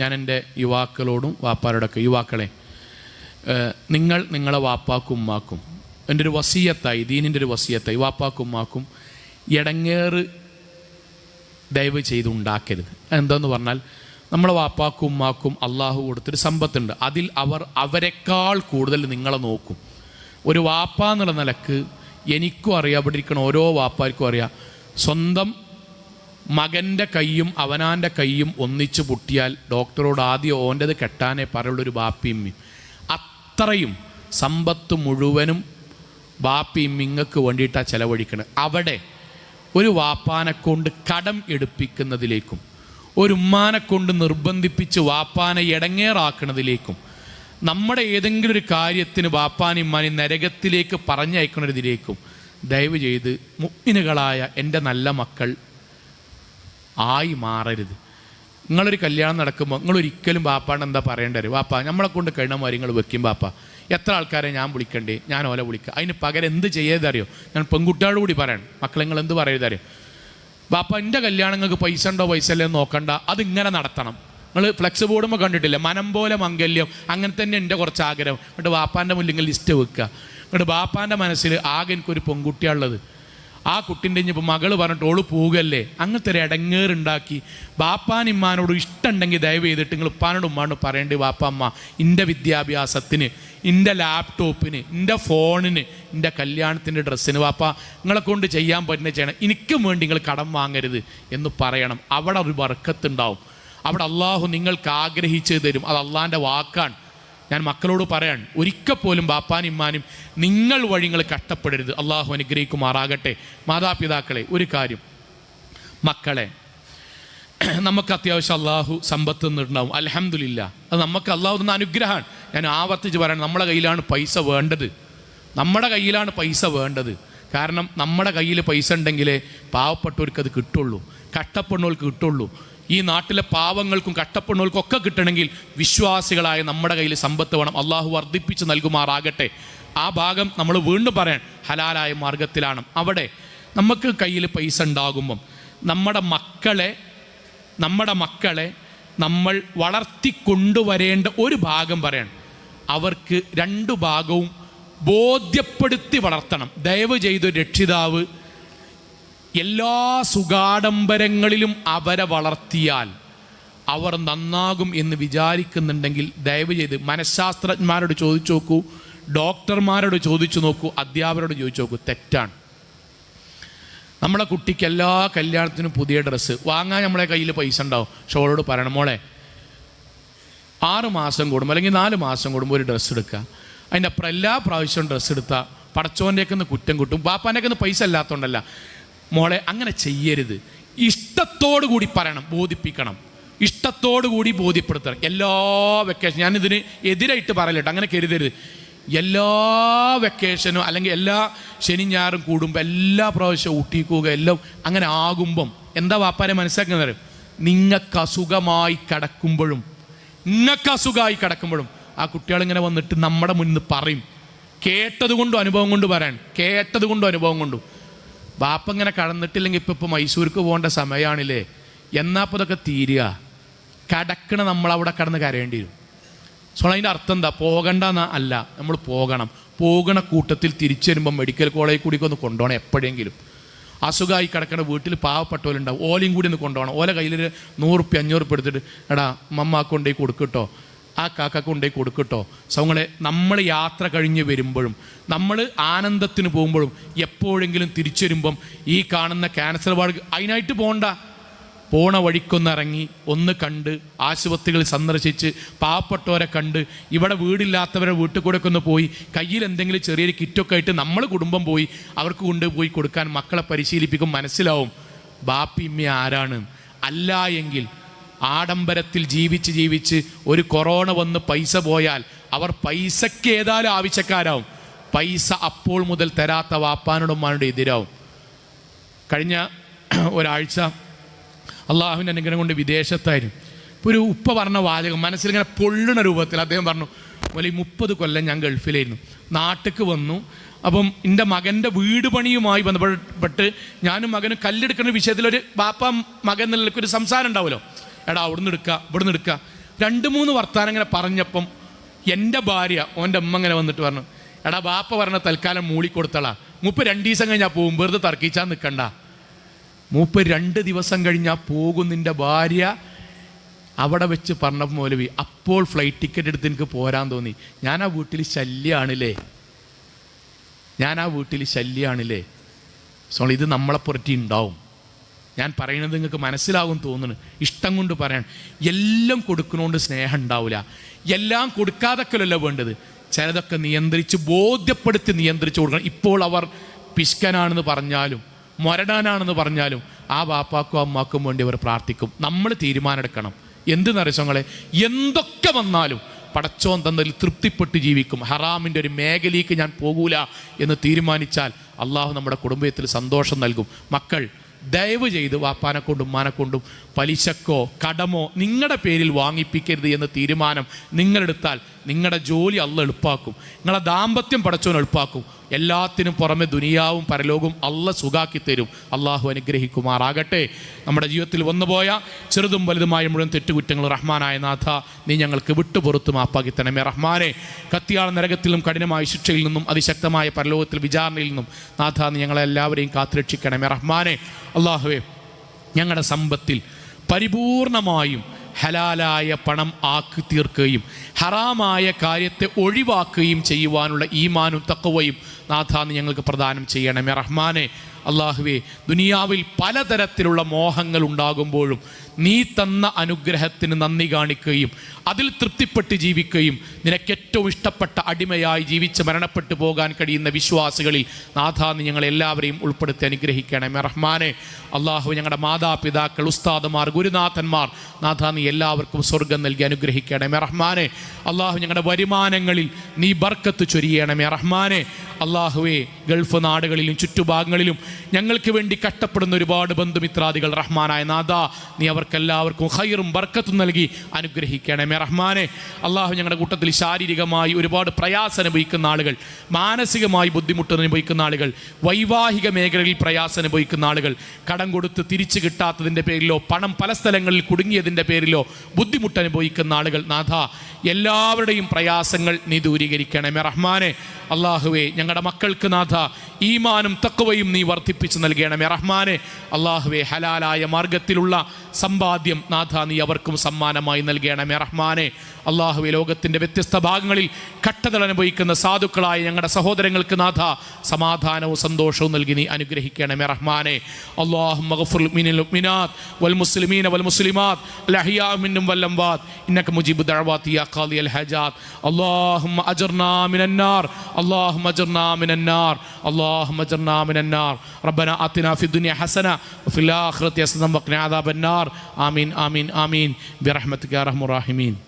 ഞാൻ എന്റെ യുവാക്കളോടും വാപ്പാരോടൊക്കെ യുവാക്കളെ നിങ്ങൾ നിങ്ങളെ വാപ്പാക്കും ഉമ്മാക്കും. എന്റെ ഒരു വസീയത്തായി ദീനിന്റെ ഒരു വസീയത്തായി വാപ്പാക്കും ഉമ്മാക്കും ഇടങ്ങേറ് ദയവ് ചെയ്ത് ഉണ്ടാക്കരുത്. എന്താന്ന് പറഞ്ഞാൽ നമ്മളെ വാപ്പാക്കും ഉമ്മാക്കും അള്ളാഹു കൊടുത്തൊരു സമ്പത്തുണ്ട്. അതിൽ അവർ അവരെക്കാൾ കൂടുതൽ നിങ്ങളെ നോക്കും. ഒരു വാപ്പ എന്നുള്ള നിലയ്ക്ക് എനിക്കും അറിയാം അവിടെ ഇരിക്കുന്ന ഓരോ വാപ്പാർക്കും അറിയാം. സ്വന്തം മകന്റെ കൈയും അവനാന്റെ കൈയും ഒന്നിച്ച് പൊട്ടിയാൽ ഡോക്ടറോട് ആദ്യം ഓന്റെത് കെട്ടാനേ പറയുള്ളൊരു ബാപ്പിയും അത്രയും സമ്പത്ത് മുഴുവനും ബാപ്പിയും ഇങ്ങക്ക് വേണ്ടിയിട്ടാണ് ചെലവഴിക്കണത് അവിടെ ഒരു വാപ്പാനെ കൊണ്ട് കടം എടുപ്പിക്കുന്നതിലേക്കും ഒരു ഉമ്മാനെ കൊണ്ട് നിർബന്ധിപ്പിച്ച് വാപ്പാനെ ഇടങ്ങേറാക്കുന്നതിലേക്കും നമ്മുടെ ഏതെങ്കിലും ഒരു കാര്യത്തിന് വാപ്പാനും ഉമ്മാനും നരകത്തിലേക്ക് പറഞ്ഞയക്കുന്നതിലേക്കും ദയവ് ചെയ്ത് മുഗ്മിനുകളായ എന്റെ നല്ല മക്കൾ ആയി മാറരുത്. നിങ്ങളൊരു കല്യാണം നടക്കുമ്പോൾ നിങ്ങൾ ഒരിക്കലും ബാപ്പാണ്ട് എന്താ പറയേണ്ടത് ബാപ്പ നമ്മളെ കൊണ്ട് കഴിഞ്ഞ മാതിരി നിങ്ങൾ വെക്കും ബാപ്പ. എത്ര ആൾക്കാരെ ഞാൻ വിളിക്കണ്ടേ? ഞാൻ ഓല വിളിക്കുക അതിന് പകരം എന്ത് ചെയ്യരുതറിയോ ഞാൻ പെൺകുട്ടികളോട് കൂടി പറയണം. മക്കളെ നിങ്ങൾ എന്ത് പറയരുതറിയോ? ബാപ്പ എന്റെ കല്യാണങ്ങൾക്ക് പൈസ ഉണ്ടോ പൈസ അല്ലേ നോക്കണ്ട. അതിങ്ങനെ നടത്തണം. നിങ്ങൾ ഫ്ലെക്സ് ബോർഡുമ്പോൾ കണ്ടിട്ടില്ല? മനം പോലെ മംഗല്യം. അങ്ങനെ തന്നെ എന്റെ കുറച്ച് ആഗ്രഹം. എന്നിട്ട് ബാപ്പാന്റെ മുന്നിൽ ലിസ്റ്റ് വെക്കുക. എന്നിട്ട് ബാപ്പാന്റെ മനസ്സിൽ ആകെ എനിക്കൊരു പെൺകുട്ടിയാണുള്ളത് ആ കുട്ടിന്റെ ഇനിയിപ്പോൾ മകൾ പറഞ്ഞിട്ട് ഓൾ പോകല്ലേ അങ്ങനത്തെ ഒരു ഇടങ്ങേറുണ്ടാക്കി ബാപ്പാനിമ്മാനോട് ഇഷ്ടമുണ്ടെങ്കിൽ ദയവ് ചെയ്തിട്ട് നിങ്ങൾ ഉപ്പാനോട് ഉമ്മാനോട് പറയേണ്ടി ബാപ്പമ്മ എന്റെ വിദ്യാഭ്യാസത്തിന് എന്റെ ലാപ്ടോപ്പിന് എന്റെ ഫോണിന് എന്റെ കല്യാണത്തിന്റെ ഡ്രസ്സിന് വാപ്പ നിങ്ങളെ കൊണ്ട് ചെയ്യാൻ പറ്റുന്ന ചെയ്യണം. എനിക്കും വേണ്ടി നിങ്ങൾ കടം വാങ്ങരുത് എന്ന് പറയണം. അവിടെ ഒരു വർക്കത്തുണ്ടാവും. അവിടെ അള്ളാഹു നിങ്ങൾക്ക് ആഗ്രഹിച്ചു തരും. അത് അള്ളാഹിന്റെ വാക്കാണ്. ഞാൻ മക്കളോട് പറയാൻ ഒരിക്കൽ പോലും ബാപ്പാനും ഇമ്മാനും നിങ്ങൾ വഴി നിങ്ങൾ കഷ്ടപ്പെടരുത്. അള്ളാഹു അനുഗ്രഹിക്കുമാറാകട്ടെ. മാതാപിതാക്കളെ ഒരു കാര്യം. മക്കളെ നമുക്ക് അത്യാവശ്യം അള്ളാഹു സമ്പത്ത് നിന്നുണ്ടാവും അലഹമില്ല അത് നമുക്ക് അള്ളാഹു തന്ന അനുഗ്രഹമാണ്. ഞാൻ ആവർത്തിച്ച് പറയണം നമ്മുടെ കയ്യിലാണ് പൈസ വേണ്ടത്. നമ്മുടെ കയ്യിലാണ് പൈസ വേണ്ടത്. കാരണം നമ്മുടെ കയ്യിൽ പൈസ ഉണ്ടെങ്കിലേ പാവപ്പെട്ടവർക്ക് അത് കിട്ടുള്ളൂ. കഷ്ടപ്പെടുന്നവർക്ക് കിട്ടുള്ളൂ. ഈ നാട്ടിലെ പാവങ്ങൾക്കും കട്ടപ്പെണ്ണുകൾക്കും ഒക്കെ കിട്ടണമെങ്കിൽ വിശ്വാസികളായ നമ്മുടെ കയ്യിൽ സമ്പത്ത് വേണം. അള്ളാഹു വർദ്ധിപ്പിച്ച് നൽകുമാറാകട്ടെ. ആ ഭാഗം നമ്മൾ വീണ്ടും പറയാൻ ഹലാലായ മാർഗത്തിലാണ് അവിടെ നമുക്ക് കയ്യിൽ പൈസ ഉണ്ടാകുമ്പം നമ്മുടെ മക്കളെ നമ്മുടെ മക്കളെ നമ്മൾ വളർത്തിക്കൊണ്ടുവരേണ്ട ഒരു ഭാഗം പറയണം അവർക്ക് രണ്ടു ഭാഗവും ബോധ്യപ്പെടുത്തി വളർത്തണം. ദയവ് ചെയ്ത രക്ഷിതാവ് എല്ലാ സുഗാഡംബരങ്ങളിലും അവരെ വളർത്തിയാൽ അവർ നന്നാകും എന്ന് വിചാരിക്കുന്നുണ്ടെങ്കിൽ ദയവ് ചെയ്ത് മനഃശാസ്ത്രജ്ഞന്മാരോട് ചോദിച്ചു നോക്കൂ ഡോക്ടർമാരോട് ചോദിച്ചു നോക്കൂ അധ്യാപകരോട് ചോദിച്ചു നോക്കൂ തെറ്റാണ്. നമ്മളെ കുട്ടിക്ക് എല്ലാ കല്യാണത്തിനും പുതിയ ഡ്രസ്സ് വാങ്ങാൻ നമ്മളെ കയ്യിൽ പൈസ ഉണ്ടാവും. അവളോട് പറയണം മോളെ ആറ് മാസം കൂടുമ്പോൾ അല്ലെങ്കിൽ നാല് മാസം കൂടുമ്പോൾ ഒരു ഡ്രസ്സ് എടുക്കുക. അതിന്റെ അപ്പുറം എല്ലാ പ്രാവശ്യവും ഡ്രസ്സ് എടുത്താൽ പടച്ചോന്റെയൊക്കെ നിന്ന് കുറ്റം കിട്ടും ബാപ്പാന്റെയൊക്കെ നിന്ന് പൈസ ഇല്ലാത്തതുകൊണ്ടല്ല മോളെ അങ്ങനെ ചെയ്യരുത്. ഇഷ്ടത്തോടു കൂടി പറയണം ബോധിപ്പിക്കണം. ഇഷ്ടത്തോടു കൂടി ബോധ്യപ്പെടുത്തണം. എല്ലാ വെക്കേഷൻ ഞാനിതിന് എതിരായിട്ട് പറയലട്ടോ അങ്ങനെ കരുതരുത്. എല്ലാ വെക്കേഷനും അല്ലെങ്കിൽ എല്ലാ ശനി ഞാറും കൂടുമ്പോൾ എല്ലാ പ്രാവശ്യവും ഊട്ടിക്കുക എല്ലാം അങ്ങനെ ആകുമ്പം എന്താ വാപ്പാരെ മനസ്സിലാക്കുന്നത് നിങ്ങൾക്ക് അസുഖമായി കിടക്കുമ്പോഴും നിങ്ങൾക്ക് അസുഖമായി കിടക്കുമ്പോഴും ആ കുട്ടികൾ ഇങ്ങനെ വന്നിട്ട് നമ്മുടെ മുന്നിൽ പറയും. കേട്ടത് കൊണ്ടും അനുഭവം കൊണ്ട് പറയാൻ കേട്ടത് കൊണ്ടും അനുഭവം കൊണ്ടും. ബാപ്പ ഇങ്ങനെ കടന്നിട്ടില്ലെങ്കിൽ ഇപ്പം ഇപ്പോൾ മൈസൂർക്ക് പോകേണ്ട സമയമാണില്ലേ എന്നാൽ അപ്പോൾ ഇതൊക്കെ തീരുക? കടക്കണ നമ്മളവിടെ കടന്ന് കരയേണ്ടി വരും. സോ അതിന്റെ അർത്ഥം എന്താ? പോകണ്ടെന്ന അല്ല നമ്മൾ പോകണം. പോകണ കൂട്ടത്തിൽ തിരിച്ചു വരുമ്പോൾ മെഡിക്കൽ കോളേജിൽ കൂടി ഒന്ന് കൊണ്ടുപോകണം എപ്പോഴെങ്കിലും. അസുഖമായി കിടക്കണ വീട്ടിൽ പാവപ്പെട്ടവരുണ്ടാവും. ഓലയും കൂടി ഒന്ന് കൊണ്ടുപോകണം. ഓല കയ്യിലൊരു നൂറുപ്യ അഞ്ഞൂറുപ്യ എടുത്തിട്ട് എടാ മമ്മ കൊണ്ടുപോയി കൊടുക്കട്ടോ ആ കാക്ക കൊണ്ടേ കൊടുക്കട്ടോ. സൗങ്ങളെ നമ്മൾ യാത്ര കഴിഞ്ഞ് വരുമ്പോഴും നമ്മൾ ആനന്ദത്തിന് പോകുമ്പോഴും എപ്പോഴെങ്കിലും തിരിച്ചു വരുമ്പം ഈ കാണുന്ന ക്യാൻസർ വാർഡ് അതിനായിട്ട് പോകണ്ട പോണ വഴിക്കൊന്നിറങ്ങി ഒന്ന് കണ്ട് ആശുപത്രികൾ സന്ദർശിച്ച് പാവപ്പെട്ടവരെ കണ്ട് ഇവിടെ വീടില്ലാത്തവരെ വീട്ടിൽ കൂടെ ഒക്കെ ഒന്ന് പോയി കയ്യിൽ എന്തെങ്കിലും ചെറിയൊരു കിറ്റൊക്കെ ആയിട്ട് നമ്മൾ കുടുംബം പോയി അവർക്ക് കൊണ്ടുപോയി കൊടുക്കാൻ മക്കളെ പരിശീലിപ്പിക്കും മനസ്സിലാവും. ബാപ്പിമ്മ ആരാണ്? അല്ല എങ്കിൽ ആഡംബരത്തിൽ ജീവിച്ച് ജീവിച്ച് ഒരു കൊറോണ വന്ന് പൈസ പോയാൽ അവർ പൈസയ്ക്ക് ഏതായാലും ആവശ്യക്കാരാവും. പൈസ അപ്പോൾ മുതൽ തരാത്ത വാപ്പാനോടുമ്മാനോട് എതിരാവും. കഴിഞ്ഞ ഒരാഴ്ച അള്ളാഹുവിന്റെ അനുഗ്രഹം കൊണ്ട് വിദേശത്തായിരുന്നു. ഇപ്പോൾ ഒരു ഉപ്പ പറഞ്ഞ വാചകം മനസ്സിലിങ്ങനെ പൊള്ളുന്ന രൂപത്തിൽ അദ്ദേഹം പറഞ്ഞു പോലെ മുപ്പത് കൊല്ലം ഞാൻ ഗൾഫിലായിരുന്നു. നാട്ടിക്ക് വന്നു. അപ്പം എന്റെ മകന്റെ വീട് പണിയുമായി ബന്ധപ്പെട്ട് ഞാനും മകനും കല്ലെടുക്കുന്ന വിഷയത്തിൽ ഒരു ബാപ്പ മകൻ നിലക്കൊരു സംസാരം ഉണ്ടാവുമല്ലോ. എടാ അവിടുന്ന് എടുക്കുക ഇവിടുന്ന് എടുക്കുക രണ്ട് മൂന്ന് വർത്താനം ഇങ്ങനെ പറഞ്ഞപ്പം എന്റെ ഭാര്യ ഓന്റെ അമ്മ ഇങ്ങനെ വന്നിട്ട് പറഞ്ഞു എടാ ബാപ്പ പറഞ്ഞ തൽക്കാലം മൂളിക്കൊടുത്തളാ മൂപ്പ് രണ്ട് ദിവസം കഴിഞ്ഞാൽ പോകും വെറുതെ തർക്കിച്ചാൽ നിൽക്കണ്ട മൂപ്പ് രണ്ട് ദിവസം കഴിഞ്ഞാൽ പോകും നിന്റെ ഭാര്യ. അവിടെ വെച്ച് പറഞ്ഞ മൗലവി അപ്പോൾ ഫ്ലൈറ്റ് ടിക്കറ്റ് എടുത്ത് എനിക്ക് പോരാൻ തോന്നി. ഞാൻ ആ വീട്ടിൽ ശല്യമാണില്ലേ ഞാൻ ആ വീട്ടിൽ ശല്യമാണില്ലേ സോ ഇത് നമ്മളെ പുററ്റി ഉണ്ടാവും. ഞാൻ പറയുന്നത് നിങ്ങൾക്ക് മനസ്സിലാകും തോന്നുന്നു. ഇഷ്ടം കൊണ്ട് പറയാൻ. എല്ലാം കൊടുക്കണോണ്ട് സ്നേഹം ഉണ്ടാവില്ല എല്ലാം കൊടുക്കാതൊക്കെയല്ല വേണ്ടത്. ചിലതൊക്കെ നിയന്ത്രിച്ച് ബോധ്യപ്പെടുത്തി നിയന്ത്രിച്ച് കൊടുക്കണം. ഇപ്പോൾ അവർ പിശുക്കനാണെന്ന് പറഞ്ഞാലും മൊരടാനാണെന്ന് പറഞ്ഞാലും ആ ബാപ്പാക്കും അമ്മാക്കും വേണ്ടി അവർ പ്രാർത്ഥിക്കും. നമ്മൾ തീരുമാനമെടുക്കണം. എന്ത് നരസങ്ങളെ എന്തൊക്കെ വന്നാലും പടച്ചോൻ തന്നതിൽ തൃപ്തിപ്പെട്ട് ജീവിക്കും. ഹറാമിന്റെ ഒരു മേഖലയ്ക്ക് ഞാൻ പോകൂല എന്ന് തീരുമാനിച്ചാൽ അള്ളാഹു നമ്മുടെ കുടുംബത്തിൽ സന്തോഷം നൽകും. മക്കൾ ദയവ് ചെയ്ത് വാപ്പാനെക്കൊണ്ടും കൊണ്ടും ഉമ്മാനെ കൊണ്ടും പലിശക്കോ കടമോ നിങ്ങളുടെ പേരിൽ വാങ്ങിപ്പിക്കരുത് എന്ന തീരുമാനം നിങ്ങളെടുത്താൽ നിങ്ങളുടെ ജോലി അള്ള എളുപ്പാക്കും. നിങ്ങളുടെ ദാമ്പത്യം പടച്ചോൻ എളുപ്പാക്കും. എല്ലാത്തിനും പുറമെ ദുനിയാവും പരലോകവും അള്ള സുഖാക്കി തരും. അള്ളാഹു അനുഗ്രഹിക്കുമാറാകട്ടെ. നമ്മുടെ ജീവിതത്തിൽ വന്നുപോയ ചെറുതും വലുതുമായ മുഴുവൻ തെറ്റുകുറ്റങ്ങൾ റഹ്മാനായ നാഥ നീ ഞങ്ങൾക്ക് വിട്ടുപുറത്ത് മാപ്പാക്കി തണമേ റഹ്മാനെ. കത്തിയാൾ നരകത്തിലും കഠിനമായ ശിക്ഷയിൽ നിന്നും അതിശക്തമായ പരലോകത്തിൽ വിചാരണയിൽ നിന്നും നാഥ നീ ഞങ്ങളെല്ലാവരെയും കാത്തുരക്ഷിക്കണമേ റഹ്മാനെ. അള്ളാഹുവേ ഞങ്ങളുടെ സമ്പത്തിൽ പരിപൂർണമായും ഹലാലായ പണം ആക്കി തീർക്കുകയും ഹറാമായ കാര്യത്തെ ഒഴിവാക്കുകയും ചെയ്യുവാനുള്ള ഈമാനും തക്കവയും നാഥാന്ന് ഞങ്ങൾക്ക് പ്രദാനം ചെയ്യണമേ റഹ്മാനെ അള്ളാഹുവേ ദുനിയാവിൽ പലതരത്തിലുള്ള മോഹങ്ങൾ ഉണ്ടാകുമ്പോഴും നീ തന്ന അനുഗ്രഹത്തിന് നന്ദി കാണിക്കുകയും അതിൽ തൃപ്തിപ്പെട്ട് ജീവിക്കുകയും നിനക്ക് ഏറ്റവും ഇഷ്ടപ്പെട്ട അടിമയായി ജീവിച്ച് മരണപ്പെട്ടു പോകാൻ കഴിയുന്ന വിശ്വാസികളിൽ നാഥാന്ന് ഞങ്ങളെല്ലാവരെയും ഉൾപ്പെടുത്തി അനുഗ്രഹിക്കണമേ. റഹ്മാനെ അള്ളാഹു ഞങ്ങളുടെ മാതാപിതാക്കൾ ഉസ്താദുമാർ ഗുരുനാഥന്മാർ നീ എല്ലാവർക്കും സ്വർഗം നൽകി അനുഗ്രഹിക്കണമേ. റഹ്മാനെ അള്ളാഹു ഞങ്ങളുടെ വരുമാനങ്ങളിൽ നീ ബർക്കത്ത് ചൊരിയണമേ. റഹ്മാനെ അള്ളാഹുവേ ഗൾഫ് നാടുകളിലും ചുറ്റുഭാഗങ്ങളിലും ഞങ്ങൾക്ക് വേണ്ടി കഷ്ടപ്പെടുന്ന ഒരുപാട് ബന്ധുമിത്രാദികൾ റഹ്മാനായ നാഥ നീ അവർക്കെല്ലാവർക്കും ഹൈറും ബർക്കത്തും നൽകി അനുഗ്രഹിക്കണമേ. റഹ്മാനെ അള്ളാഹു ഞങ്ങളുടെ കൂട്ടത്തിൽ ശാരീരികമായി ഒരുപാട് പ്രയാസം അനുഭവിക്കുന്ന ആളുകൾ മാനസികമായി ബുദ്ധിമുട്ട് അനുഭവിക്കുന്ന ആളുകൾ വൈവാഹിക മേഖലയിൽ പ്രയാസം അനുഭവിക്കുന്ന ആളുകൾ കടം കൊടുത്ത് തിരിച്ചു കിട്ടാത്തതിന്റെ പേരിലോ പണം പല സ്ഥലങ്ങളിൽ കുടുങ്ങിയതിന്റെ പേരിലോ ബുദ്ധിമുട്ട് അനുഭവിക്കുന്ന ആളുകൾ നാഥ എല്ലാവരുടെയും പ്രയാസങ്ങൾ നീ ദൂരീകരിക്കണമേ. റഹ്മാനെ അള്ളാഹുവേ ഞങ്ങളുടെ മക്കൾക്ക് നാഥ ഈമാനും തക്കവയും നീ വർദ്ധിപ്പിച്ചു നൽകണമേ റഹ്മാനെ അള്ളാഹുവേ ഹലാലായ മാർഗത്തിലുള്ള സമ്പാദ്യം നാഥ നീ അവർക്കും സമ്മാനമായി നൽകണമേ റഹ്മാനെ അള്ളാഹുവെ ലോകത്തിൻ്റെ വ്യത്യസ്ത ഭാഗങ്ങളിൽ കട്ടതൽ അനുഭവിക്കുന്ന സാധുക്കളായ ഞങ്ങളുടെ സഹോദരങ്ങൾക്ക് നാഥ സമാധാനവും സന്തോഷവും നൽകി നീ അനുഗ്രഹിക്കണമേ റഹ്മാനെ അള്ളാഹു والمسلمين والمسلمات الأحياء منهم والأموات إنك مجيب الدعوات يا قاضي الحاجات اللهم أجرنا من النار اللهم أجرنا من النار اللهم أجرنا من النار ربنا آتنا في الدنيا حسنة وفي الآخرة حسنة وقنا عذاب النار. آمين آمين آمين. برحمتك يا أرحم الراحمين.